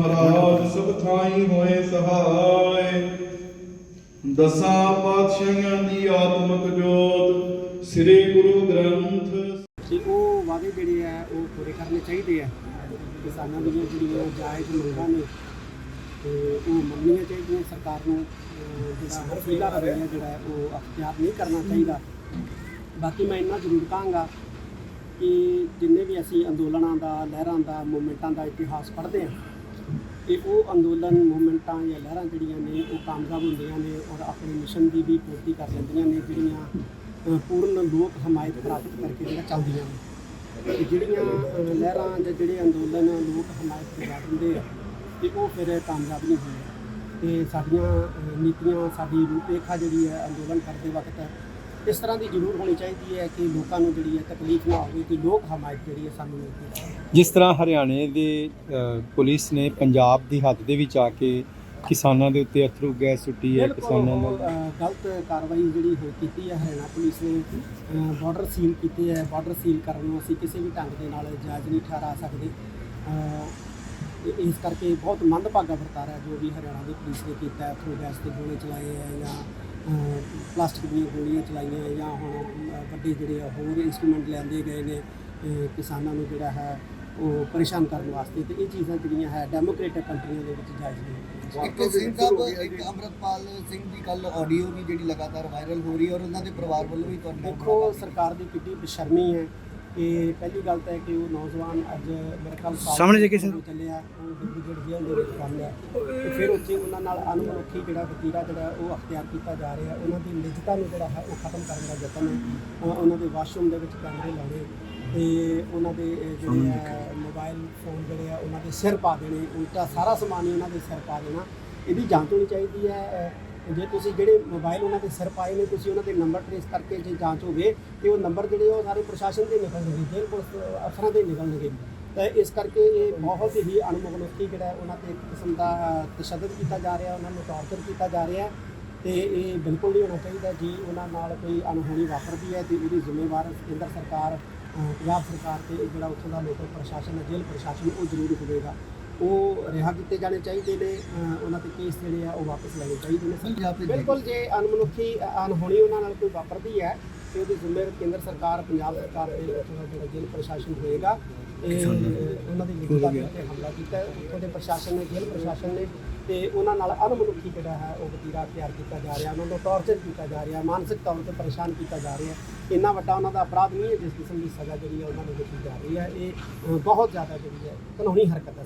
ਮਹਾਰਾਜ, ਸਭ ਥਾਈ ਹੋਏ ਸਹਾਇ ਦਸਾਂ ਪਾਤਸ਼ਾਹਾਂ ਦੀ ਆਤਮਕ ਜੋਤ, ਸ੍ਰੀ ਗੁਰੂ ਗ੍ਰੰਥ ਤੇ ਉਹ ਵਾਅਦੇ ਜਿਹੜੇ ਆ, ਉਹ ਪੂਰੇ ਕਰਨੇ ਚਾਹੀਦੇ ਆ। ਕਿਸਾਨਾਂ ਦੀਆਂ ਜਿਹੜੀਆਂ ਜਾਇਜ਼ ਮੰਗਾਂ ਨੇ, ਤੇ ਉਹ ਮੰਗਣੀਆਂ ਚਾਹੀਦੀਆਂ ਸਰਕਾਰ ਨੂੰ, ਅਹ, ਜਿਹੜਾ ਹਰਫੀਲਾ ਰਵੱਈਆ ਜਿਹੜਾ ਉਹ ਅਖਤਿਆਰ ਨਹੀਂ ਕਰਨਾ ਚਾਹੀਦਾ। ਬਾਕੀ ਮੈਂ ਇੰਨਾ ਜ਼ਰੂਰ ਕਹਾਂਗਾ ਕਿ ਜਿੰਨੇ ਵੀ ਅਸੀਂ ਅੰਦੋਲਨਾਂ ਦਾ, ਲਹਿਰਾਂ ਦਾ, ਮੂਵਮੈਂਟਾਂ ਦਾ ਇਤਿਹਾਸ ਪੜ੍ਹਦੇ ਹਾਂ ਤੇ ਉਹ ਅੰਦੋਲਨ ਮੂਵਮੈਂਟਾਂ ਜਾਂ ਲਹਿਰਾਂ ਜਿਹੜੀਆਂ ਨੇ, ਉਹ ਕਾਮਯਾਬ ਹੁੰਦੀਆਂ ਨੇ ਔਰ ਆਪਣੇ ਮਿਸ਼ਨ ਦੀ ਵੀ ਪੂਰਤੀ ਕਰ ਲੈਂਦੀਆਂ ਨੇ, ਜਿਹੜੀਆਂ ਪੂਰਨ ਲੋਕ ਹਮਾਇਤ ਪ੍ਰਾਪਤ ਕਰਕੇ ਜਿਹੜਾ ਚੱਲਦੀਆਂ ਨੇ। ਤੇ ਜਿਹੜੀਆਂ ਲਹਿਰਾਂ ਜਾਂ ਜਿਹੜੇ ਅੰਦੋਲਨ ਲੋਕ ਹਮਾਇਤ ਕਰਵਾ ਦਿੰਦੇ ਆ, ਤੇ ਉਹ ਫਿਰ ਕਾਮਯਾਬ ਨਹੀਂ ਹੁੰਦੇ। ਤੇ ਸਾਡੀਆਂ ਨੀਤੀਆਂ, ਸਾਡੀ ਰੂਪਰੇਖਾ ਜਿਹੜੀ ਹੈ ਅੰਦੋਲਨ ਕਰਦੇ ਵਕਤ ਇਸ ਤਰ੍ਹਾਂ ਦੀ ਜ਼ਰੂਰ ਹੋਣੀ ਚਾਹੀਦੀ ਹੈ ਕਿ ਲੋਕਾਂ ਨੂੰ ਜਿਹੜੀ ਹੈ ਤਕਲੀਫ ਨਾ ਹੋਵੇ ਕਿ ਲੋਕ ਹਮਾਇਤ ਜਿਹੜੀ ਹੈ ਸਾਨੂੰ ਮਿਲਦੀ ਹੈ ਜਿਸ ਤਰ੍ਹਾਂ ਹਰਿਆਣੇ ਦੇ ਪੁਲਿਸ ਨੇ ਪੰਜਾਬ ਦੀ ਹੱਦ ਦੇ ਵਿੱਚ ਆ ਕੇ ਕਿਸਾਨਾਂ ਦੇ ਉੱਤੇ ਅਥਰੂ ਗੈਸ ਸੁੱਟੀ ਹੈ ਕਿਸਾਨਾਂ ਨੂੰ ਗਲਤ ਕਾਰਵਾਈ ਜਿਹੜੀ ਹੋ ਕੀਤੀ ਹੈ ਹਰਿਆਣਾ ਪੁਲਿਸ ਨੇ ਬਾਰਡਰ ਸੀਲ ਕੀਤੇ ਹੈ। ਬਾਰਡਰ ਸੀਲ ਕਰਨ ਨੂੰ ਅਸੀਂ ਕਿਸੇ ਵੀ ਢੰਗ ਦੇ ਨਾਲ ਜਾਇਜ਼ ਨਹੀਂ ਠਹਿਰਾ ਸਕਦੇ। ਇਸ ਕਰਕੇ ਬਹੁਤ ਮੰਦਭਾਗਾ ਵਰਤਾਰਾ ਜੋ ਵੀ ਹਰਿਆਣਾ ਦੀ ਪੁਲਿਸ ਨੇ ਕੀਤਾ ਹੈ ਥਰੂ ਗੈਸ ਦੇ ਗੋਲੇ ਚਲਾਏ ਹੈ ਜਾਂ ਪਲਾਸਟਿਕ ਦੀਆਂ ਗੋਲੀਆਂ ਚਲਾਈਆਂ ਹੈ ਜਾਂ ਹੁਣ ਵੱਡੇ ਜਿਹੜੇ ਆ ਹੋਰ ਇੰਸਟਰੂਮੈਂਟ ਲਿਆਂਦੇ ਗਏ ਨੇ ਕਿਸਾਨਾਂ ਨੂੰ ਜਿਹੜਾ ਹੈ ਉਹ ਪਰੇਸ਼ਾਨ ਕਰਨ ਵਾਸਤੇ ਤੇ ਇਹ ਚੀਜ਼ਾਂ ਜਿਹੜੀਆਂ ਹੈ ਡੈਮੋਕ੍ਰੇਟਿਕ ਕੰਟਰੀਆਂ ਦੇ ਵਿੱਚ ਜਾਇਜ਼ ਨਹੀਂ ਇੱਕ ਸਿੰਘ ਸਾਹਿਬ ਇੱਕ ਅਮਰਤਪਾਲ ਸਿੰਘ ਦੀ ਕੱਲ ਆਡੀਓ ਵੀ ਜਿਹੜੀ ਲਗਾਤਾਰ ਵਾਇਰਲ ਹੋ ਰਹੀ ਹੈ ਔਰ ਉਹਨਾਂ ਦੇ ਪਰਿਵਾਰ ਵੱਲੋਂ ਵੀ ਤੁਹਾਡੇ ਨਾਲ ਦੇਖੋ ਸਰਕਾਰ ਦੀ ਕਿੰਨੀ ਬੇਸ਼ਰਮੀ ਹੈ। ਕਿ ਪਹਿਲੀ ਗੱਲ ਤਾਂ ਹੈ ਕਿ ਉਹ ਨੌਜਵਾਨ ਅੱਜ ਮੇਰੇ ਖਿਆਲ ਸਾਹਮਣੇ ਜੇ ਕਿਸੇ ਚੱਲਿਆ ਉਹ ਜੇਲ੍ਹ ਦੇ ਵਿੱਚ ਬੰਦ ਹੈ ਤੇ ਫਿਰ ਉੱਥੇ ਉਹਨਾਂ ਨਾਲ ਅਨਮਨੁੱਖੀ ਜਿਹੜਾ ਵਤੀਰਾ ਜਿਹੜਾ ਉਹ ਅਖਤਿਆਰ ਕੀਤਾ ਜਾ ਰਿਹਾ। ਉਹਨਾਂ ਦੀ ਨਿੱਜਤਾ ਨੂੰ ਜਿਹੜਾ ਹੈ ਉਹ ਖਤਮ ਕਰਨ ਦਾ ਯਤਨ ਹੈ। ਉਹਨਾਂ ਦੇ ਵਾਸ਼ਰੂਮ ਦੇ ਵਿੱਚ ਕੈਮਰੇ ਲਾਉਣੇ ਤੇ ਉਹਨਾਂ ਦੇ ਜਿਹੜੇ ਮੋਬਾਈਲ ਫੋਨ ਜਿਹੜੇ ਆ ਉਹਨਾਂ ਦੇ ਸਿਰ ਪਾ ਦੇਣੇ। ਉਲਟਾ ਸਾਰਾ ਸਮਾਨ ਹੀ ਉਹਨਾਂ ਦੇ ਸਿਰ ਪਾ ਦੇਣਾ। ਇਹਦੀ ਜਾਂਚ ਹੋਣੀ ਚਾਹੀਦੀ ਹੈ। ਜੇ ਤੁਸੀਂ ਜਿਹੜੇ ਮੋਬਾਈਲ ਉਹਨਾਂ ਦੇ ਸਿਰ ਪਾਏ ਨੇ, ਤੁਸੀਂ ਉਹਨਾਂ ਦੇ ਨੰਬਰ ਟ੍ਰੇਸ ਕਰਕੇ ਜੇ ਜਾਂਚ ਹੋਵੇ ਤੇ ਉਹ ਨੰਬਰ ਜਿਹੜੇ ਉਹ ਸਾਰੇ ਪ੍ਰਸ਼ਾਸਨ ਦੇ ਨਿਕਲਣਗੇ, ਜੇਲ੍ਹ ਪੁਲਿਸ ਅਫਸਰਾਂ ਦੇ ਨਿਕਲਣਗੇ। ਤਾਂ ਇਸ ਕਰਕੇ ਇਹ ਬਹੁਤ ਹੀ ਅਨਮਨੁੱਖੀ ਜਿਹੜਾ ਉਹਨਾਂ ਤੇ ਕਿਸਮ ਦਾ ਤਸ਼ੱਦਦ ਕੀਤਾ ਜਾ ਰਿਹਾ, ਉਹਨਾਂ ਨੂੰ ਟਾਰਚਰ ਕੀਤਾ ਜਾ ਰਿਹਾ। ਹੈ ਤੇ ਇਹ ਬਿਲਕੁਲ ਨਹੀਂ ਹੋਣਾ ਚਾਹੀਦਾ ਜੀ, ਉਹਨਾਂ ਨਾਲ ਕੋਈ ਅਣਹੋਣੀ ਵਾਪਰਦੀ ਹੈ ਤੇ ਉਹਦੀ ਜ਼ਿੰਮੇਵਾਰ ਕੇਂਦਰ ਸਰਕਾਰ ਪੰਜਾਬ ਸਰਕਾਰ ਤੇ ਜਿਹੜਾ ਉੱਥੋਂ ਦਾ ਲੋਕਲ ਪ੍ਰਸ਼ਾਸਨ ਹੈ, ਜੇਲ੍ਹ ਪ੍ਰਸ਼ਾਸਨ, ਉਹ ਜ਼ਰੂਰ ਹੋਵੇਗਾ। ਉਹ ਰਿਹਾ ਕੀਤੇ ਜਾਣੇ ਚਾਹੀਦੇ ਨੇ ਉਹਨਾਂ ਤੇ ਕੇਸ ਜਿਹੜੇ ਆ ਉਹ ਵਾਪਸ ਲੈਣੇ ਚਾਹੀਦੇ ਨੇ। ਬਿਲਕੁਲ ਜੇ ਅਨਮਨੁੱਖੀ ਅ, ਅਣਹੋਣੀ ਉਹਨਾਂ ਨਾਲ ਕੋਈ ਵਾਪਰਦੀ ਹੈ ਤੇ ਉਹਦੀ ਜ਼ਿੰਮੇਵਾਰ ਕੇਂਦਰ ਸਰਕਾਰ ਪੰਜਾਬ ਸਰਕਾਰ ਤੇ ਜਿਹੜਾ ਜੇਲ੍ਹ ਪ੍ਰਸ਼ਾਸਨ ਹੋਏਗਾ ਇਹ ਉਹਨਾਂ ਦੀ ਤੇ ਹਮਲਾ ਕੀਤਾ। ਉੱਥੋਂ ਦੇ ਪ੍ਰਸ਼ਾਸਨ ਨੇ ਜੇਲ੍ਹ ਪ੍ਰਸ਼ਾਸਨ ਨੇ ਤੇ ਉਹਨਾਂ ਨਾਲ ਅਨਮਨੁੱਖੀ ਜਿਹੜਾ ਹੈ ਉਹ ਵਤੀਰਾ ਤਿਆਰ ਕੀਤਾ ਜਾ ਰਿਹਾ ਉਹਨਾਂ ਨੂੰ ਟੌਰਚਰ ਕੀਤਾ ਜਾ ਰਿਹਾ ਮਾਨਸਿਕ ਤੌਰ ਤੇ ਪਰੇਸ਼ਾਨ ਕੀਤਾ ਜਾ ਰਿਹਾ ਇੰਨਾ ਵੱਡਾ ਉਹਨਾਂ ਦਾ ਅਪਰਾਧ ਨਹੀਂ ਹੈ ਜਿਸ ਕਿਸਮ ਦੀ ਸਜ਼ਾ ਜਿਹੜੀ ਹੈ ਉਹਨਾਂ ਨੂੰ ਦਿੱਤੀ ਜਾ ਰਹੀ ਹੈ। ਇਹ ਬਹੁਤ ਜ਼ਿਆਦਾ ਜਿਹੜੀ ਹੈ ਕਾਨੂੰਨੀ ਹਰਕਤ ਹੈ